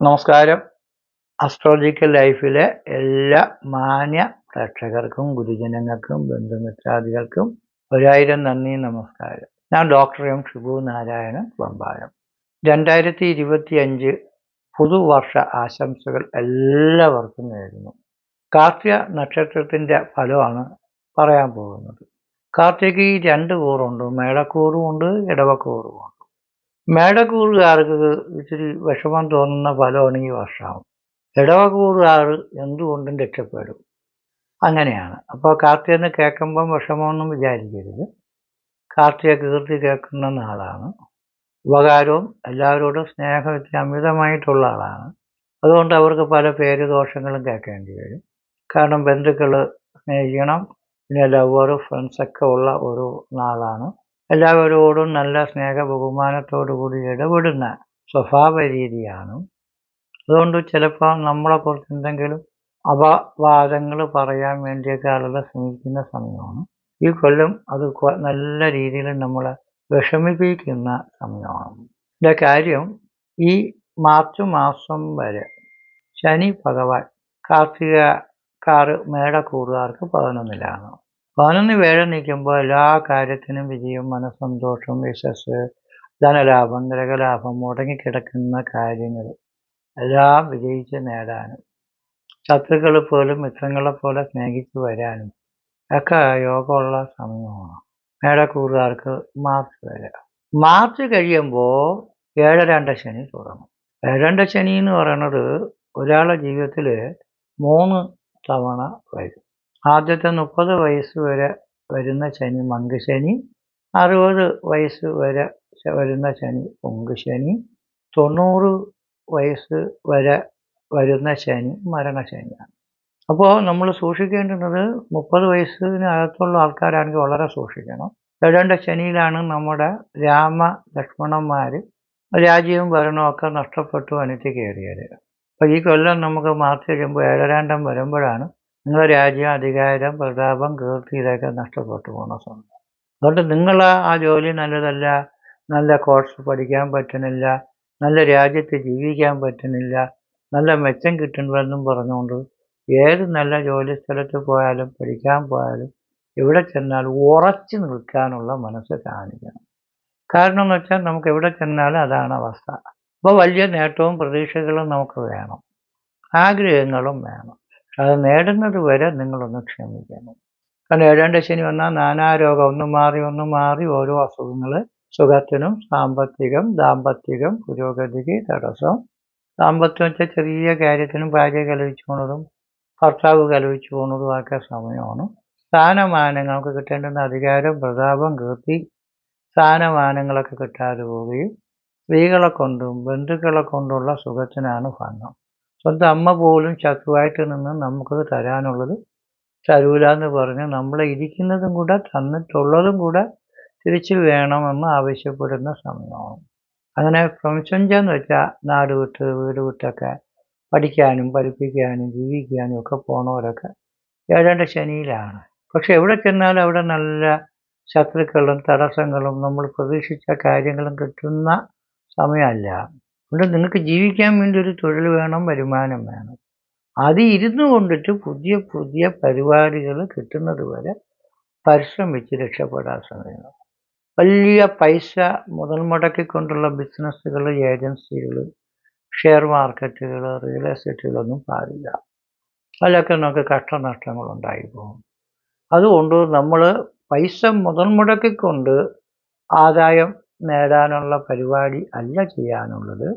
നമസ്കാരം. അസ്ട്രോളജിക്കൽ ലൈഫിലെ എല്ലാ മാന്യ പ്രേക്ഷകർക്കും ഗുരുജനങ്ങൾക്കും ബന്ധുമിത്രാദികൾക്കും ഒരായിരം നന്ദി നമസ്കാരം. ഞാൻ ഡോക്ടർ എം ഷിബു നാരായണൻ വമ്പായം രണ്ടായിരത്തി ഇരുപത്തി അഞ്ച് പുതുവർഷ ആശംസകൾ എല്ലാവർക്കും നേരുന്നു. കാർത്തിക നക്ഷത്രത്തിന്റെ ഫലമാണ് പറയാൻ പോകുന്നത്. കാർത്തിക് ഈ രണ്ട് കൂറുണ്ട്. മേടക്കൂറുമുണ്ട് ഇടവക്കൂറുമുണ്ട് മേടക്കൂറുകാർക്ക് ഇച്ചിരി വിഷമം തോന്നുന്ന ഫലമാണ് ഈ വർഷമാവും. ഇടവക്കൂറുകാർ എന്തുകൊണ്ടും രക്ഷപ്പെടും. അങ്ങനെയാണ്. അപ്പോൾ കാർത്തികന്ന് കേൾക്കുമ്പം വിഷമമൊന്നും വിചാരിക്കരുത്. കാർത്തിക കീർത്തി കേൾക്കുന്ന നാളാണ് ഉപകാരവും എല്ലാവരോടും സ്നേഹം ഇത്തിരി അമിതമായിട്ടുള്ള ആളാണ്. അതുകൊണ്ട് അവർക്ക് പല പേര് ദോഷങ്ങളും കേൾക്കേണ്ടി വരും. കാരണം ബന്ധുക്കൾ സ്നേഹിക്കണം. പിന്നെ ലവർ ഫ്രണ്ട്സൊക്കെ ഉള്ള ഒരു നാളാണ്. എല്ലാവരോടും നല്ല സ്നേഹ ബഹുമാനത്തോടു കൂടി ഇടപെടുന്ന സ്വഭാവ രീതിയാണ് അതുകൊണ്ട് ചിലപ്പോൾ നമ്മളെക്കുറിച്ച് എന്തെങ്കിലും അപവാദങ്ങൾ പറയാൻ വേണ്ടിയൊക്കെ ആളുകൾ ശ്രമിക്കുന്ന സമയമാണ്. ഈ കൊല്ലം അത് നല്ല രീതിയിൽ നമ്മളെ വിഷമിപ്പിക്കുന്ന സമയമാണ്. ഇതിന്റെ കാര്യം ഈ മാർച്ച് മാസം വരെ ശനി ഭഗവാൻ കാർത്തികക്കാർ മേടക്കൂറുകാർക്ക് പതിനൊന്നിലാണ്. പതിനൊന്ന് വേഴ നിൽക്കുമ്പോൾ എല്ലാ കാര്യത്തിനും വിജയം മനസ്സന്തോഷം യശസ് ധനലാഭം ഗ്രഹലാഭം മുടങ്ങിക്കിടക്കുന്ന കാര്യങ്ങൾ. എല്ലാം വിജയിച്ച് നേടാനും ശത്രുക്കൾ പോലും മിത്രങ്ങളെ പോലെ സ്നേഹിച്ചു വരാനും ഒക്കെ യോഗമുള്ള സമയമാണ്. മേടക്കൂറുകാർക്ക് മാർച്ച് വരെ. മാർച്ച് കഴിയുമ്പോൾ ഏഴരണ്ട ശനി തുടങ്ങും. ഏഴണ്ട ശനി എന്ന് പറയുന്നത് ഒരാളുടെ ജീവിതത്തിൽ മൂന്ന് തവണ വരും. ആദ്യത്തെ മുപ്പത് വയസ്സ് വരെ വരുന്ന ശനി മങ്കുശനി അറുപത് വയസ്സ് വരെ വരുന്ന ശനി പൊങ്കുശനി തൊണ്ണൂറ് വയസ്സ് വരെ വരുന്ന ശനി മരണശനിയാണ്. അപ്പോൾ നമ്മൾ സൂക്ഷിക്കേണ്ടുന്നത് മുപ്പത് വയസ്സിനകത്തുള്ള ആൾക്കാരാണെങ്കിൽ വളരെ സൂക്ഷിക്കണം. ഏഴാണ്ട ശനിയിലാണ് നമ്മുടെ രാമ ലക്ഷ്മണന്മാർ രാജ്യവും ഭരണമൊക്കെ നഷ്ടപ്പെട്ടു അനിറ്റ് കയറിയത്. അപ്പോൾ ഈ കൊല്ലം നമുക്ക് മാർച്ച് കഴിയുമ്പോൾ ഏഴരാണ്ടം വരുമ്പോഴാണ് നിങ്ങളുടെ രാജ്യം അധികാരം പ്രതാപം കീർത്തി ഇതൊക്കെ നഷ്ടപ്പെട്ടു പോകുന്ന സമയം. അതുകൊണ്ട് നിങ്ങൾ ആ ജോലി നല്ലതല്ല നല്ല കോഴ്സ് പഠിക്കാൻ പറ്റുന്നില്ല നല്ല രാജ്യത്ത് ജീവിക്കാൻ പറ്റുന്നില്ല നല്ല മെച്ചം കിട്ടുന്നുവെന്നും പറഞ്ഞുകൊണ്ട് ഏത് നല്ല ജോലി സ്ഥലത്ത് പോയാലും പഠിക്കാൻ പോയാലും എവിടെ ചെന്നാലും ഉറച്ചു നിൽക്കാനുള്ള മനസ്സ് കാണിക്കണം. കാരണം എന്ന് വെച്ചാൽ നമുക്ക് എവിടെ ചെന്നാലും അതാണ് അവസ്ഥ. അപ്പോൾ വലിയ നേട്ടവും പ്രതീക്ഷകളും നമുക്ക് വേണം. ആഗ്രഹങ്ങളും വേണം. അത് നേടുന്നത് വരെ നിങ്ങളൊന്ന് ക്ഷമിക്കണം. കാരണം ഏഴാണ്ട് ശനി വന്നാൽ നാനാരോഗം ഒന്നും മാറി ഒന്നും മാറി ഓരോ അസുഖങ്ങൾ സുഖത്തിനും സാമ്പത്തികം ദാമ്പത്തികം പുരോഗതിക്ക് തടസ്സം. സാമ്പത്തികം വെച്ചാൽ ചെറിയ കാര്യത്തിനും ഭാര്യ കലവിച്ചു പോണതും ഭർത്താവ് കലവിച്ചു പോണതും ഒക്കെ സമയമാണ്. സ്ഥാനമാനങ്ങൾക്ക് കിട്ടേണ്ടുന്ന അധികാരം പ്രതാപം കീർത്തി സ്ഥാനമാനങ്ങളൊക്കെ കിട്ടാതെ പോവുകയും സ്ത്രീകളെ കൊണ്ടും ബന്ധുക്കളെ കൊണ്ടുള്ള സുഖത്തിനാണ് ഭംഗം. സ്വന്തം അമ്മ പോലും ശത്രുവായിട്ട് നിന്ന് നമുക്കത് തരാനുള്ളത് തരൂല എന്ന് പറഞ്ഞ് നമ്മളെ ഇരിക്കുന്നതും കൂടെ തന്നിട്ടുള്ളതും കൂടെ തിരിച്ചു വേണമെന്ന് ആവശ്യപ്പെടുന്ന സമയമാണ്. അങ്ങനെ പ്രപഞ്ചെന്ന് വെച്ചാൽ നാട് വിട്ട് വീട് വിട്ടൊക്കെ പഠിക്കാനും പഠിപ്പിക്കാനും ജീവിക്കാനും ഒക്കെ പോണവരൊക്കെ ഏഴാണ്ട് ശനിയിലാണ്. പക്ഷെ എവിടെ ചെന്നാലും അവിടെ നല്ല ശത്രുക്കളും തടസ്സങ്ങളും നമ്മൾ പ്രതീക്ഷിച്ച കാര്യങ്ങളും കിട്ടുന്ന സമയമല്ല. അതുകൊണ്ട് നിങ്ങൾക്ക് ജീവിക്കാൻ വേണ്ടി ഒരു തൊഴിൽ വേണം വരുമാനം വേണം. അത് ഇരുന്നു കൊണ്ടിട്ട് പുതിയ പുതിയ പരിപാടികൾ കിട്ടുന്നത് വരെ പരിശ്രമിച്ച് രക്ഷപ്പെടാൻ ശ്രമിക്കണം. വലിയ പൈസ മുതൽ മുടക്കിക്കൊണ്ടുള്ള ബിസിനസ്സുകൾ ഏജൻസികൾ ഷെയർ മാർക്കറ്റുകൾ റിയൽ എസ്റ്റേറ്റുകളൊന്നും പാടില്ല. അതിലൊക്കെ നമുക്ക് കഷ്ടനഷ്ടങ്ങൾ ഉണ്ടായി പോകും. അതുകൊണ്ട് നമ്മൾ പൈസ മുതൽ മുടക്കിക്കൊണ്ട് ആദായം നേടാനുള്ള പരിപാടി അല്ല ചെയ്യാനുള്ളത്.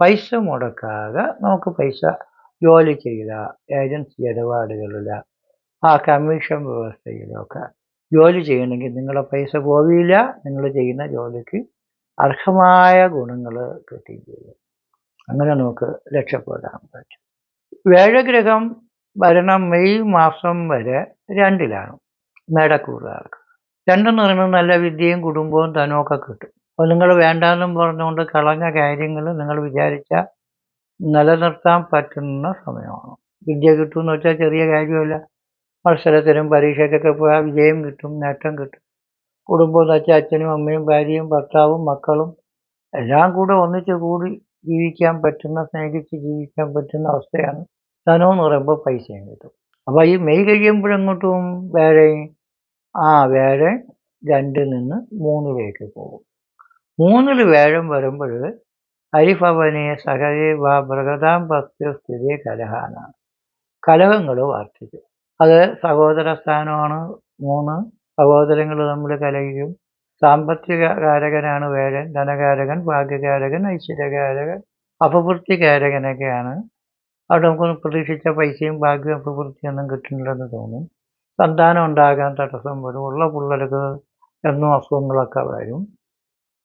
പൈസ മുടക്കാതെ നമുക്ക് പൈസ ജോലി ചെയ്ത ഏജൻസി ഇടപാടുകളിൽ ആ കമ്മീഷൻ വ്യവസ്ഥയിലൊക്കെ ജോലി ചെയ്യണമെങ്കിൽ നിങ്ങളെ പൈസ പോവില്ല. നിങ്ങൾ ചെയ്യുന്ന ജോലിക്ക് അർഹമായ ഗുണങ്ങൾ കിട്ടുകയും ചെയ്യും. അങ്ങനെ നമുക്ക് രക്ഷപ്പെടാൻ പറ്റും. വേഴഗ്രഹം ഭരണം മെയ് മാസം വരെ രണ്ടിലാണ്. മേടക്കൂറുകാർക്ക്. രണ്ടെന്ന് പറയുന്നത് നല്ല വിദ്യയും കുടുംബവും ധനമൊക്കെ കിട്ടും. അപ്പോൾ നിങ്ങൾ വേണ്ടാന്നും പറഞ്ഞുകൊണ്ട് കളഞ്ഞ കാര്യങ്ങൾ നിങ്ങൾ വിചാരിച്ച നിലനിർത്താൻ പറ്റുന്ന സമയമാണ്. വിദ്യ കിട്ടുമെന്ന് വെച്ചാൽ ചെറിയ കാര്യമല്ല. മത്സരത്തിനും പരീക്ഷയ്ക്കൊക്കെ പോയാൽ വിജയം കിട്ടും നേട്ടം കിട്ടും. കുടുംബം എന്ന് വെച്ചാൽ അച്ഛനും അമ്മയും ഭാര്യയും ഭർത്താവും മക്കളും എല്ലാം കൂടെ ഒന്നിച്ചു കൂടി ജീവിക്കാൻ പറ്റുന്ന സ്നേഹിച്ച് ജീവിക്കാൻ പറ്റുന്ന അവസ്ഥയാണ്. ധനം എന്ന് പറയുമ്പോൾ പൈസയും കിട്ടും. അപ്പോൾ ഈ മെയ് കഴിയുമ്പോഴെങ്ങോട്ടും വേറെ ആ വേറെ രണ്ടിൽ നിന്ന് മൂന്നിലേക്ക് പോകും. മൂന്നിൽ വേഴം വരുമ്പോൾ ഹരിഭവനെ സഹജേ വാ ബൃഹതാം ഭക്തി സ്ഥിതി കലഹാനാണ്. കലഹങ്ങൾ വർദ്ധിക്കും അത് സഹോദര സ്ഥാനമാണ്. മൂന്ന് സഹോദരങ്ങൾ തമ്മിൽ കലഹിക്കും. സാമ്പത്തിക കാരകനാണ് വേഴൻ ധനകാരകൻ ഭാഗ്യകാരകൻ ഐശ്വര്യകാരകൻ അപവൃത്തികാരകനൊക്കെയാണ് അവിടെ നമുക്ക് പ്രതീക്ഷിച്ച പൈസയും ഭാഗ്യവും അപവൃത്തിയൊന്നും കിട്ടുന്നില്ലെന്ന് തോന്നും. സന്താനം ഉണ്ടാകാൻ തടസ്സം വരും. ഉള്ള പിള്ളേർക്ക് എന്നും അസുഖങ്ങളൊക്കെ വരും.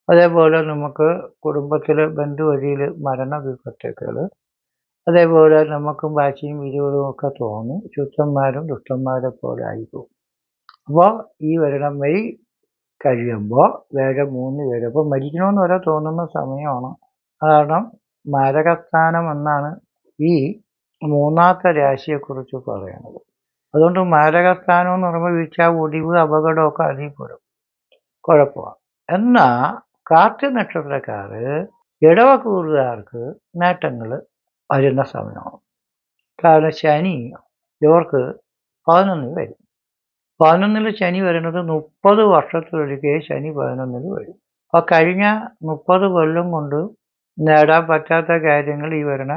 അതേപോലെ നമുക്ക് കുടുംബത്തിൽ ബന്ധുവഴിയിൽ മരണ വിപത്തുകൾ. അതേപോലെ നമുക്കും വാശിയും വിരോധവും ഒക്കെ തോന്നും. ശുദ്ധന്മാരും ദുഷ്ടന്മാരെ പോലെ ആയിപ്പോകും അപ്പോൾ ഈ വരണം വഴി കഴിയുമ്പോൾ വേറെ മൂന്ന് പേര്. അപ്പോൾ മരിക്കണമെന്ന് വരെ തോന്നുന്ന സമയമാണ്. കാരണം മരകസ്ഥാനം എന്നാണ് ഈ മൂന്നാമത്തെ രാശിയെക്കുറിച്ച് പറയുന്നത്. അതുകൊണ്ട് മാരകസ്ഥാനം എന്ന് പറയുമ്പോൾ വീഴ്ച ഒടിവ് അപകടമൊക്കെ അതിൽ പെടും. കുഴപ്പമാണ് എന്നാൽ കാർത്തിക നക്ഷത്രക്കാർ ഇടവക്കൂറുകാർക്ക് നേട്ടങ്ങൾ വരുന്ന സമയമാണ്. കാരണം ശനി ഇവർക്ക് പതിനൊന്നിൽ വരും. പതിനൊന്നിൽ ശനി വരുന്നത് മുപ്പത് വർഷത്തിലൊരിക്കൽ ശനി പതിനൊന്നിൽ വരും. അപ്പോൾ കഴിഞ്ഞ മുപ്പത് കൊല്ലം കൊണ്ട് നേടാൻ പറ്റാത്ത കാര്യങ്ങൾ ഈ വരുന്ന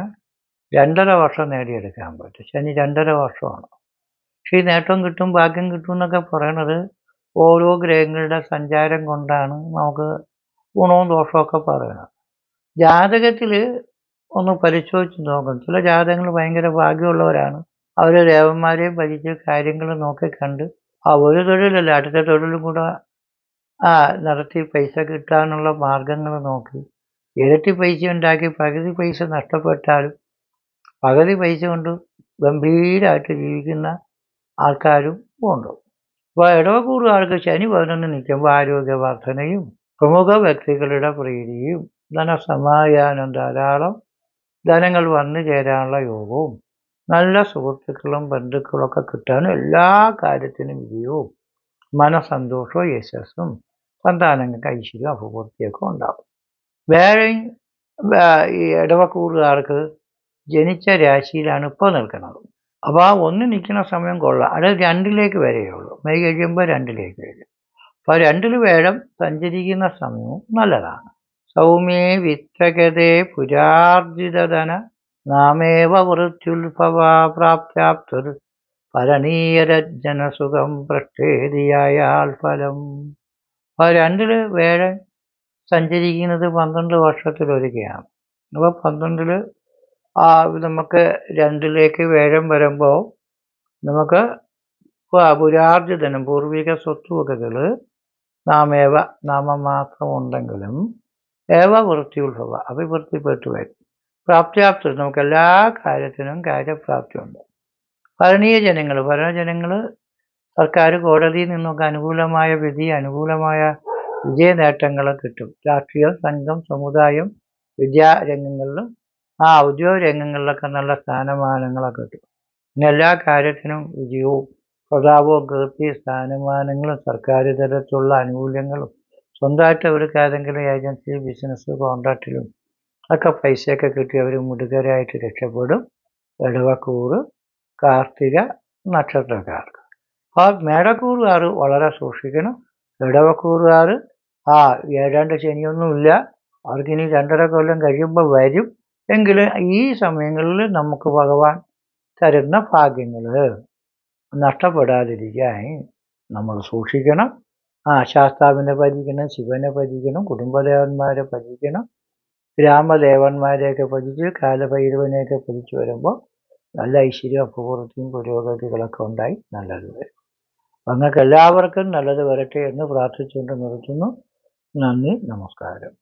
രണ്ടര വർഷം നേടിയെടുക്കാൻ പറ്റും. ശനി രണ്ടര വർഷമാണ്. പക്ഷേ നേട്ടം കിട്ടും ഭാഗ്യം കിട്ടും എന്നൊക്കെ പറയണത് ഓരോ ഗ്രഹങ്ങളുടെ സഞ്ചാരം കൊണ്ടാണ് നമുക്ക് ഗുണവും ദോഷമൊക്കെ പറയുന്നത് ജാതകത്തിൽ ഒന്ന് പരിശോധിച്ച് നോക്കണം. ചില ജാതകങ്ങൾ ഭയങ്കര ഭാഗ്യമുള്ളവരാണ്. അവർ ദേവന്മാരെയും ഭരിച്ച് കാര്യങ്ങൾ നോക്കിക്കണ്ട് ആ ഒരു തൊഴിലല്ല അടുത്ത തൊഴിലും കൂടെ ആ നടത്തി പൈസ കിട്ടാനുള്ള മാർഗങ്ങൾ നോക്കി. ഇരട്ടി പൈസ ഉണ്ടാക്കി പകുതി പൈസ നഷ്ടപ്പെട്ടാലും പകുതി പൈസ കൊണ്ട് ഗംഭീരമായിട്ട് ജീവിക്കുന്ന ആൾക്കാരും ഉണ്ട്. അപ്പോൾ ആൾക്ക് ശനി പതിനൊന്ന് നിൽക്കുമ്പോൾ ആരോഗ്യ വർധനയും പ്രമുഖ വ്യക്തികളുടെ പ്രീതിയും ധനസമാധാനം ധാരാളം. ധനങ്ങൾ വന്നു ചേരാനുള്ള യോഗവും നല്ല സുഹൃത്തുക്കളും ബന്ധുക്കളും ഒക്കെ കിട്ടാനും എല്ലാ കാര്യത്തിനും വിജയവും മനസന്തോഷവും യശസ്സും സന്താനങ്ങൾക്ക് ഐശ്വര്യം അഭിവൃദ്ധിയൊക്കെ ഉണ്ടാവും വേറെ ഈ ഇടവക്കൂറുകാർക്ക് ജനിച്ച രാശിയിലാണ് ഇപ്പോൾ നിൽക്കുന്നത്. അപ്പോൾ ആ ഒന്ന് നിൽക്കുന്ന സമയം കൊള്ളാം. അത് രണ്ടിലേക്ക് വരെയുള്ളൂ. മെയ് കഴിയുമ്പോൾ രണ്ടിലേക്ക് വരും. അപ്പോൾ രണ്ടിൽ വേഴം സഞ്ചരിക്കുന്ന സമയവും നല്ലതാണ്. സൗമ്യേ വിത്തകതേ പുരാർജിതധന നാമേവ വൃത്യുൽഭവാ പ്രാപ്താപ്തുർ പരണീയരജ്ജനസുഖം പ്രക്ഷേതിയായാൽ ഫലം. അപ്പോൾ രണ്ടിൽ വേഴം സഞ്ചരിക്കുന്നത് പന്ത്രണ്ട് വർഷത്തിലൊരിക്കലാണ് അപ്പോൾ പന്ത്രണ്ടിൽ ആ നമുക്ക് രണ്ടിലേക്ക് വേഴം വരുമ്പോൾ നമുക്ക് പുരാർജിതനും പൂർവിക സ്വത്തുവകകൾ ഏവ നാമം മാത്രം ഉണ്ടെങ്കിലും ഏവ വൃത്തിയുത്ഭവ അഭിവൃത്തിപ്പെട്ടു വരും പ്രാപ്തിയാപ്തി നമുക്ക് എല്ലാ കാര്യത്തിനും കാര്യപ്രാപ്തിയുണ്ട്. ഭരണീയ ജനങ്ങൾ ഭരണജനങ്ങൾ സർക്കാർ കോടതിയിൽ നിന്നൊക്കെ അനുകൂലമായ വിധി അനുകൂലമായ വിജയ നേട്ടങ്ങൾ കിട്ടും. രാഷ്ട്രീയം സംഘം സമുദായം വിദ്യാരംഗങ്ങളിലും ആ ഔദ്യോഗിക രംഗങ്ങളിലൊക്കെ നല്ല സ്ഥാനമാനങ്ങളൊക്കെ കിട്ടും. പിന്നെ എല്ലാ കാര്യത്തിനും വിജയവും പ്രതാപവും കീർത്തി സ്ഥാനമാനങ്ങളും സർക്കാർ തരത്തിലുള്ള ആനുകൂല്യങ്ങളും സ്വന്തമായിട്ട് അവർക്ക് ഏതെങ്കിലും ഏജൻസി ബിസിനസ് കോൺട്രാക്റ്റിലും ഒക്കെ പൈസയൊക്കെ കിട്ടി അവർ മുടുകരായിട്ട് രക്ഷപ്പെടും. ഇടവക്കൂറ് കാർത്തിക നക്ഷത്രക്കാർക്ക് അപ്പോൾ മേടക്കൂറുകാർ വളരെ സൂക്ഷിക്കണം. ഇടവക്കൂറുകാർ ആ ഏതാണ്ട് ശനിയൊന്നുമില്ല. അവർക്കിനി രണ്ടര കൊല്ലം കഴിയുമ്പോൾ വരും. എങ്കിലും ഈ സമയങ്ങളിൽ നമുക്ക് ഭഗവാൻ തരുന്ന ഭാഗ്യങ്ങൾ നഷ്ടപ്പെടാതിരിക്കാൻ നമ്മൾ സൂക്ഷിക്കണം. ആ ശാസ്താവിനെ ഭജിക്കണം ശിവനെ ഭജിക്കണം കുടുംബദേവന്മാരെ ഭജിക്കണം രാമദേവന്മാരെയൊക്കെ ഭജിച്ച് കാലഭൈരവനെയൊക്കെ ഭജിച്ച് വരുമ്പോൾ നല്ല ഐശ്വര്യം അപൂർവത്തിയും പുരോഗതികളൊക്കെ ഉണ്ടായി നല്ലത് വരും. നിങ്ങൾക്ക് എല്ലാവർക്കും നല്ലത് വരട്ടെ എന്ന് പ്രാർത്ഥിച്ചുകൊണ്ട് നിർത്തുന്നു. നന്ദി നമസ്കാരം.